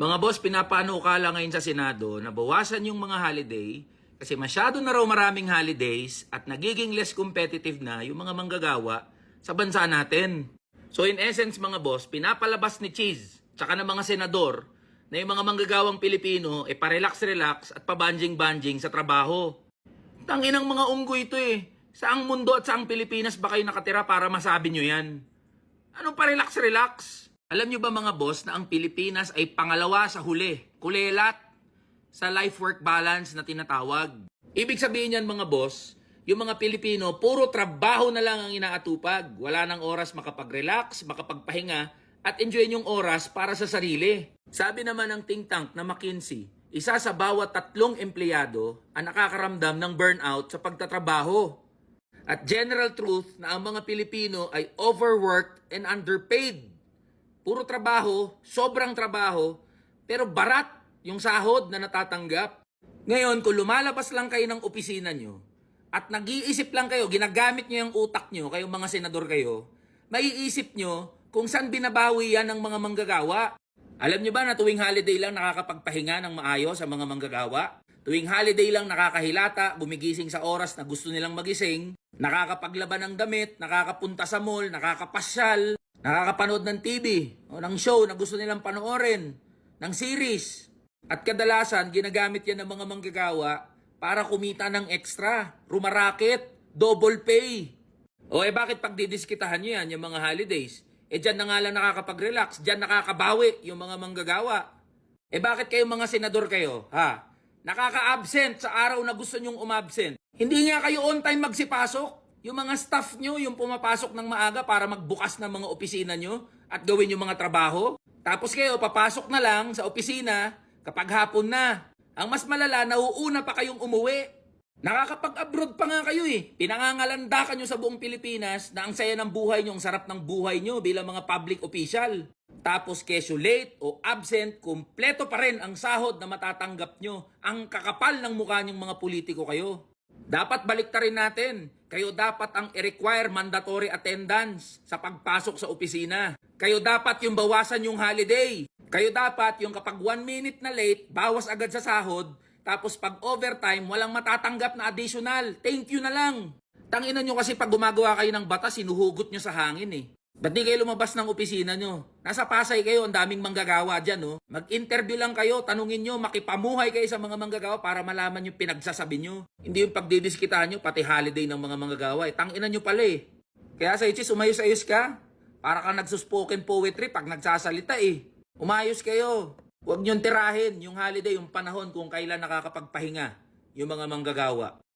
Mga boss, pinapanukala ngayon sa Senado na bawasan yung mga holiday kasi masyado na raw maraming holidays at nagiging less competitive na yung mga manggagawa sa bansa natin. So in essence mga boss, pinapalabas ni Cheese tsaka ng mga senador na yung mga manggagawang Pilipino e parelax-relax at pabanjing-banjing sa trabaho. Tanginang mga unggoy ito eh. Saang mundo at saang Pilipinas ba kayo nakatira para masabi nyo yan? Anong pa-relax-relax? Alam nyo ba mga boss na ang Pilipinas ay pangalawa sa huli, kulelat, sa life-work balance na tinatawag? Ibig sabihin yan mga boss, yung mga Pilipino, puro trabaho na lang ang inaatupag. Wala nang oras makapag-relax, makapagpahinga, at enjoy yung oras para sa sarili. Sabi naman ng think tank na McKinsey, isa sa bawat tatlong empleyado ang nakakaramdam ng burnout sa pagtatrabaho. At general truth na ang mga Pilipino ay overworked and underpaid. Puro trabaho, sobrang trabaho, pero barat yung sahod na natatanggap. Ngayon, kung lumalabas lang kayo ng opisina nyo, at nag-iisip lang kayo, ginagamit nyo yung utak nyo, kayong mga senador kayo, maiisip nyo kung saan binabawi yan ng mga manggagawa. Alam nyo ba na tuwing holiday lang nakakapagpahinga ng maayos sa mga manggagawa? Tuwing holiday lang nakakahilata, gumigising sa oras na gusto nilang magising, nakakapaglaban ng damit, nakakapunta sa mall, nakakapasyal, nakakapanood ng TV o ng show na gusto nilang panoorin, ng series. At kadalasan, ginagamit yan ng mga manggagawa para kumita ng extra, rumaraket, double pay. O eh bakit pagdidiskitahan nyo yan, yung mga holidays? Eh dyan na nga lang nakakapag-relax, dyan nakakabawi yung mga manggagawa. Eh bakit kayo mga senador kayo, ha? Nakaka-absent sa araw na gusto nyong umabsent. Hindi nga kayo on time magsipasok. Yung mga staff nyo, yung pumapasok ng maaga para magbukas ng mga opisina nyo at gawin yung mga trabaho. Tapos kayo, papasok na lang sa opisina kapag hapon na. Ang mas malala, nauuna pa kayong umuwi. Nakakapag-abroad pa nga kayo eh. Pinangangalandakan nyo sa buong Pilipinas na ang saya ng buhay nyo, ang sarap ng buhay nyo bilang mga public official. Tapos kesyo late o absent, kumpleto pa rin ang sahod na matatanggap nyo. Ang kakapal ng mukha nyong mga politiko kayo. Dapat baliktarin natin. Kayo dapat ang i-require mandatory attendance sa pagpasok sa opisina. Kayo dapat yung bawasan yung holiday. Kayo dapat yung kapag one minute na late, bawas agad sa sahod. Tapos pag overtime, walang matatanggap na additional. Thank you na lang. Tanginan nyo kasi pag gumagawa kayo ng batas, sinuhugot nyo sa hangin eh. Ba't di kayo lumabas ng opisina nyo? Nasa Pasay kayo, ang daming manggagawa dyan, no? Mag-interview lang kayo, tanungin nyo, makipamuhay kayo sa mga manggagawa para malaman yung pinagsasabi nyo. Hindi yung pagdidiskitahan nyo, pati holiday ng mga manggagawa. Eh, tanginan nyo pala eh. Kaya sa Ichis, umayos-ayos ka. Para ka nagsuspoken poetry pag nagsasalita eh. Umayos kayo. Huwag niyong tirahin yung holiday, yung panahon kung kailan nakakapagpahinga yung mga manggagawa.